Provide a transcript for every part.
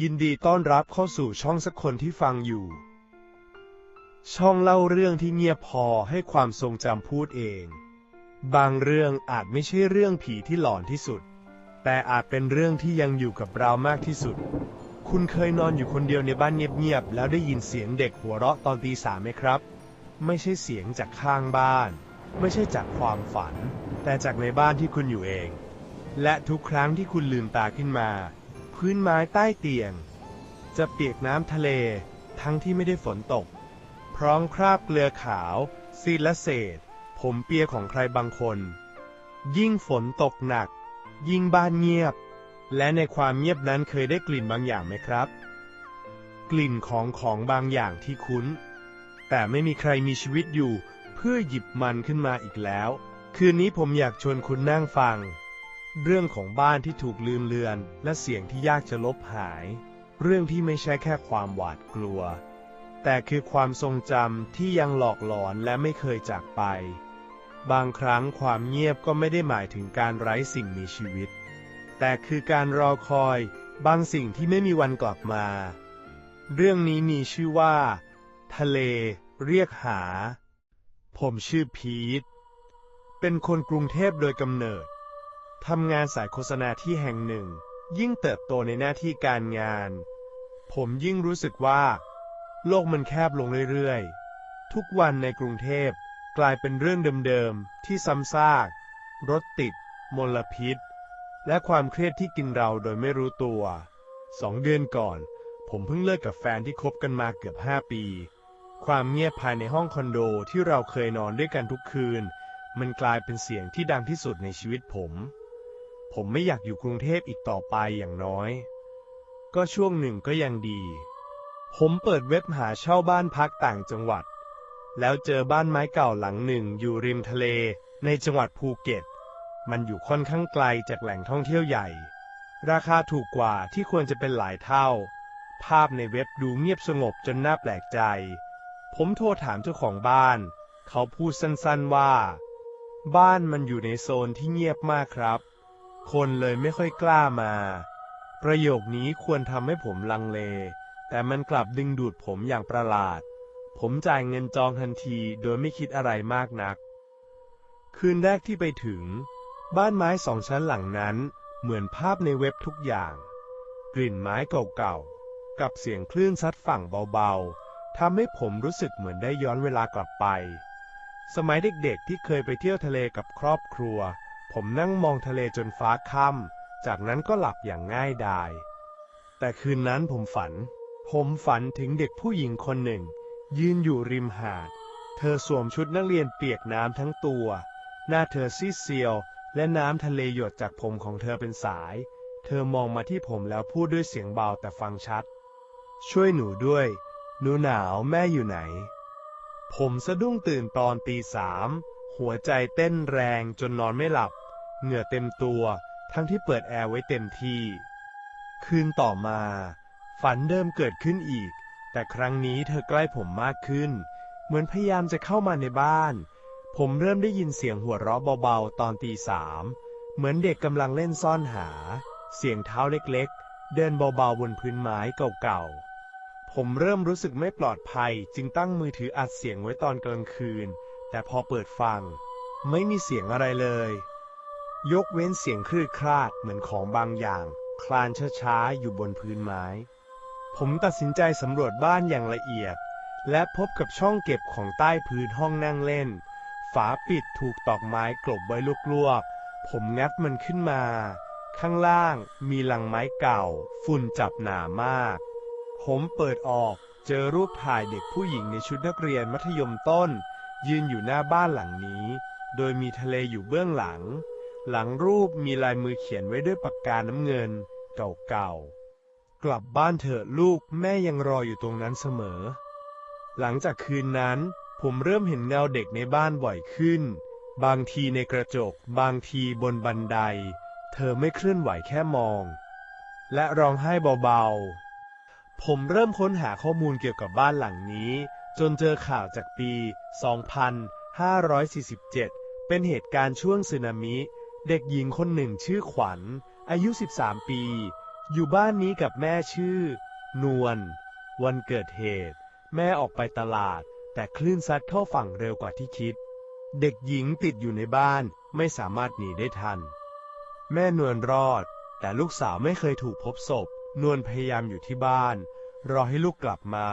ยินดีต้อนรับเข้าสู่ช่องสักคนที่ฟังอยู่ ช่องเล่าเรื่องที่เงียบพอให้ความทรงจำพูดเอง บางเรื่องอาจไม่ใช่เรื่องผีที่หลอนที่สุด แต่อาจเป็นเรื่องที่ยังอยู่กับเรามากที่สุด คุณเคยนอนอยู่คนเดียวในบ้านเงียบๆแล้วได้ยินเสียงเด็กหัวเราะตอนตีสามไหมครับ ไม่ใช่เสียงจากข้างบ้าน ไม่ใช่จากความฝัน แต่จากในบ้านที่คุณอยู่เอง และทุกครั้งที่คุณลืมตาขึ้นมา พื้นไม้ใต้เตียง จะเปียกน้ำทะเล ทั้งที่ไม่ได้ฝนตก พร้อมคราบเกลือขาว ซีดและเศษ ผมเปียของใครบางคน ยิ่งฝนตกหนัก ยิ่งบ้านเงียบ และในความเงียบนั้นเคยได้กลิ่นบางอย่างไหมครับ กลิ่นของของบางอย่างที่คุ้น แต่ไม่มีใครมีชีวิตอยู่ เพื่อหยิบมันขึ้นมาอีกแล้ว คืนนี้ผมอยากชวนคุณนั่งฟัง เรื่องของบ้านที่ถูกลืมเลือน และเสียงที่ยากจะลบหาย เรื่องที่ไม่ใช่แค่ความหวาดกลัว แต่คือความทรงจำที่ยังหลอกหลอนและไม่เคยจากไป บางครั้งความเงียบก็ไม่ได้หมายถึงการไร้สิ่งมีชีวิต แต่คือการรอคอยบางสิ่งที่ไม่มีวันกลับมา เรื่องนี้มีชื่อว่า ทะเล เรียกหา ผมชื่อพีทเป็นคนกรุงเทพโดยกำเนิด ทำงานสายโฆษณาที่แห่งหนึ่ง ยิ่งเติบโตในหน้าที่การงาน ผมยิ่งรู้สึกว่า โลกมันแคบลงเรื่อยๆ ทุกวันในกรุงเทพกลายเป็นเรื่องเดิมๆ ที่ซ้ำซาก รถติด มลพิษ และความเครียดที่กินเราโดยไม่รู้ตัวสองเดือนก่อน ผมเพิ่งเลิกกับแฟนที่คบกันมาเกือบห้าปี ความเงียบภายในห้องคอนโดที่เราเคยนอนด้วยกันทุกคืน มันกลายเป็นเสียงที่ดังที่สุดในชีวิตผม ผมไม่อยากอยู่กรุงเทพอีกต่อไปอย่างน้อย ก็ช่วงหนึ่งก็ยังดี ผมเปิดเว็บหาเช่าบ้านพักต่างจังหวัด แล้วเจอบ้านไม้เก่าหลังหนึ่งอยู่ริมทะเลในจังหวัดภูเก็ต มันอยู่ค่อนข้างไกลจากแหล่งท่องเที่ยวใหญ่ ราคาถูกกว่าที่ควรจะเป็นหลายเท่า ภาพในเว็บดูเงียบสงบจนน่าแปลกใจ ผมโทรถามเจ้าของบ้าน เขาพูดสั้นๆว่า บ้านมันอยู่ในโซนที่เงียบมากครับ คนเลยไม่ค่อยกล้ามา ประโยคนี้ควรทำให้ผมลังเล แต่มันกลับดึงดูดผมอย่างประหลาด ผมจ่ายเงินจองทันทีโดยไม่คิดอะไรมากนัก คืนแรกที่ไปถึง บ้านไม้สองชั้นหลังนั้นเหมือนภาพในเว็บทุกอย่าง กลิ่นไม้เก่าๆ กับเสียงคลื่นซัดฝั่งเบาๆทำให้ผมรู้สึกเหมือนได้ย้อนเวลากลับไป สมัยเด็กๆที่เคยไปเที่ยวทะเลกับครอบครัว ผมนั่งมองทะเลจนฟ้าค่ำ จากนั้นก็หลับอย่างง่ายดาย แต่คืนนั้นผมฝัน ผมฝันถึงเด็กผู้หญิงคนหนึ่ง ยืนอยู่ริมหาด เธอสวมชุดนักเรียนเปียกน้ำทั้งตัว หน้าเธอซีดเซียว และน้ำทะเลหยดจากผมของเธอเป็นสาย เธอมองมาที่ผมแล้วพูดด้วยเสียงเบาแต่ฟังชัด ช่วยหนูด้วย หนูหนาวแม่อยู่ไหน ผมสะดุ้งตื่นตอนตีสามหัวใจเต้นแรงจนนอนไม่หลับ เหงื่อเต็มตัว ทั้งที่เปิดแอร์ไว้เต็มที่ คืนต่อมา ฝันเดิมเกิดขึ้นอีก แต่ครั้งนี้เธอใกล้ผมมากขึ้น เหมือนพยายามจะเข้ามาในบ้าน ผมเริ่มได้ยินเสียงหัวเราะเบาๆ ตอนตีสาม เหมือนเด็กกำลังเล่นซ่อนหา เสียงเท้าเล็กๆ เดินเบาๆบนพื้นไม้เก่าๆ ผมเริ่มรู้สึกไม่ปลอดภัย จึงตั้งมือถืออัดเสียงไว้ตอนกลางคืน แต่พอเปิดฟัง ไม่มีเสียงอะไรเลย ยกเว้นเสียงคลืดคลาดเหมือนของบางอย่าง คลานช้าๆอยู่บนพื้นไม้ ผมตัดสินใจสำรวจบ้านอย่างละเอียด และพบกับช่องเก็บของใต้พื้นห้องนั่งเล่น ฝาปิดถูกตอกไม้กลบไว้ลวกๆ ผมงัดมันขึ้นมา ข้างล่างมีลังไม้เก่า ฝุ่นจับหนามาก ผมเปิดออกเจอรูปถ่ายเด็กผู้หญิงในชุดนักเรียนมัธยมต้น ยืนอยู่หน้าบ้านหลังนี้ โดยมีทะเลอยู่เบื้องหลัง หลังรูปมีลายมือเขียนไว้ด้วยปากกาน้ำเงิน เก่าๆ กลับบ้านเถอะลูกแม่ยังรออยู่ตรงนั้นเสมอ หลังจากคืนนั้น ผมเริ่มเห็นเงาเด็กในบ้านบ่อยขึ้น บางทีในกระจก บางทีบนบันได เธอไม่เคลื่อนไหวแค่มอง และร้องไห้เบาๆ ผมเริ่มค้นหาข้อมูลเกี่ยวกับบ้านหลังนี้ จนเจอข่าวจากปี 2547 เป็นเหตุการณ์ช่วงสึนามิ เด็กหญิงคนหนึ่งชื่อขวัญ อายุ 13 ปี อยู่บ้านนี้กับแม่ชื่อ นวล วันเกิดเหตุ แม่ออกไปตลาด แต่คลื่นซัดเข้าฝั่งเร็วกว่าที่คิด เด็กหญิงติดอยู่ในบ้านไม่สามารถหนีได้ทัน แม่นวลรอด แต่ลูกสาวไม่เคยถูกพบศพ นวลพยายามอยู่ที่บ้าน รอให้ลูกกลับมา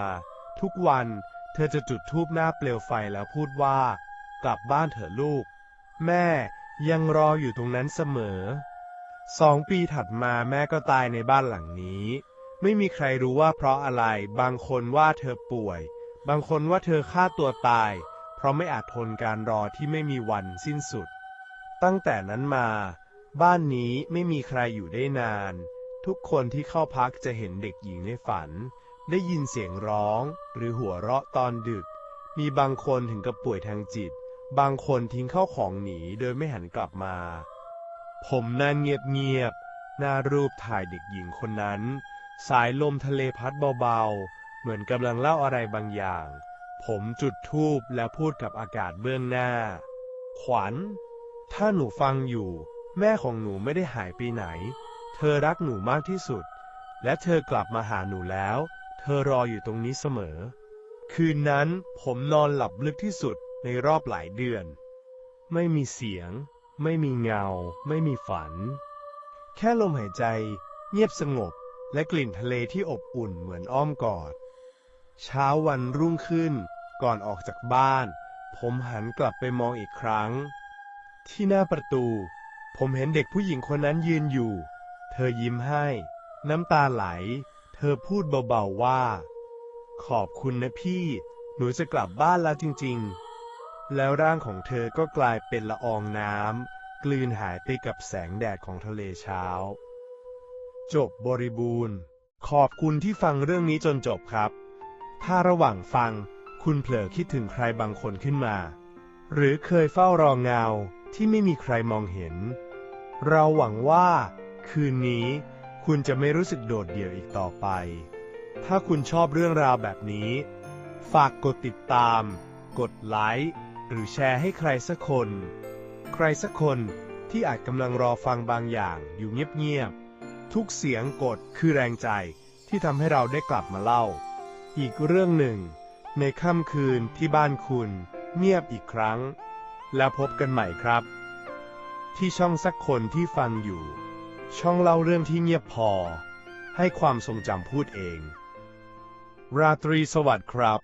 ทุกวันเธอจะจุดธูปหน้าเปลวไฟแล้วพูดว่า กลับบ้านเถอะลูก แม่ ยังรออยู่ตรงนั้นเสมอ สองปีถัดมาแม่ก็ตายในบ้านหลังนี้ ไม่มีใครรู้ว่าเพราะอะไร บางคนว่าเธอป่วย บางคนว่าเธอฆ่าตัวตาย เพราะไม่อาจทนการรอที่ไม่มีวันสิ้นสุด ตั้งแต่นั้นมา บ้านนี้ไม่มีใครอยู่ได้นาน ทุกคนที่เข้าพักจะเห็นเด็กหญิงในฝัน ได้ยินเสียงร้อง หรือหัวเราะตอนดึก มีบางคนถึงกับป่วยทางจิต บางคนทิ้งเข้าของหนีโดยไม่หันกลับมา ผมนั่นเงียบๆ หน้ารูปถ่ายเด็กหญิงคนนั้น สายลมทะเลพัดเบาๆ เหมือนกำลังเล่าอะไรบางอย่าง ผมจุดธูปและพูดกับอากาศเบื้องหน้า ขวัญ ถ้าหนูฟังอยู่ แม่ของหนูไม่ได้หายไปไหน เธอรักหนูมากที่สุด และเธอกลับมาหาหนูแล้ว เธอรออยู่ตรงนี้เสมอ คืนนั้นผมนอนหลับลึกที่สุด ในรอบหลายเดือน ไม่มีเสียง ไม่มีเงา ไม่มีฝัน แค่ลมหายใจ เงียบสงบ และกลิ่นทะเลที่อบอุ่นเหมือนอ้อมกอด เช้าวันรุ่งขึ้น ก่อนออกจากบ้าน ผมหันกลับไปมองอีกครั้ง ที่หน้าประตู ผมเห็นเด็กผู้หญิงคนนั้นยืนอยู่ เธอยิ้มให้ น้ำตาไหล เธอพูดเบาๆว่า ขอบคุณนะพี่ หนูจะกลับบ้านแล้วจริง ๆ แล้วร่างของเธอก็กลายเป็นละอองน้ำกลืนหายไปกับแสงแดดของทะเลเช้า จบบริบูรณ์ ขอบคุณที่ฟังเรื่องนี้จนจบครับ ถ้าระหว่างฟังคุณเผลอคิดถึงใครบางคนขึ้นมา หรือเคยเฝ้ารอเงาที่ไม่มีใครมองเห็น เราหวังว่า คืนนี้คุณจะไม่รู้สึกโดดเดี่ยวอีกต่อไป ถ้าคุณชอบเรื่องราวแบบนี้ ฝากกดติดตาม กดไลค์ หรือแชร์ให้ใครสักคน ใครสักคนที่อาจกำลังรอฟังบางอย่างอยู่เงียบๆ ทุกเสียงกดคือแรงใจที่ทำให้เราได้กลับมาเล่า อีกเรื่องหนึ่ง ในค่ำคืนที่บ้านคุณ เงียบอีกครั้ง แล้วพบกันใหม่ครับ ที่ช่องสักคนที่ฟังอยู่ ช่องเล่าเรื่องที่เงียบพอ ให้ความทรงจำพูดเอง ราตรีสวัสดิ์ครับ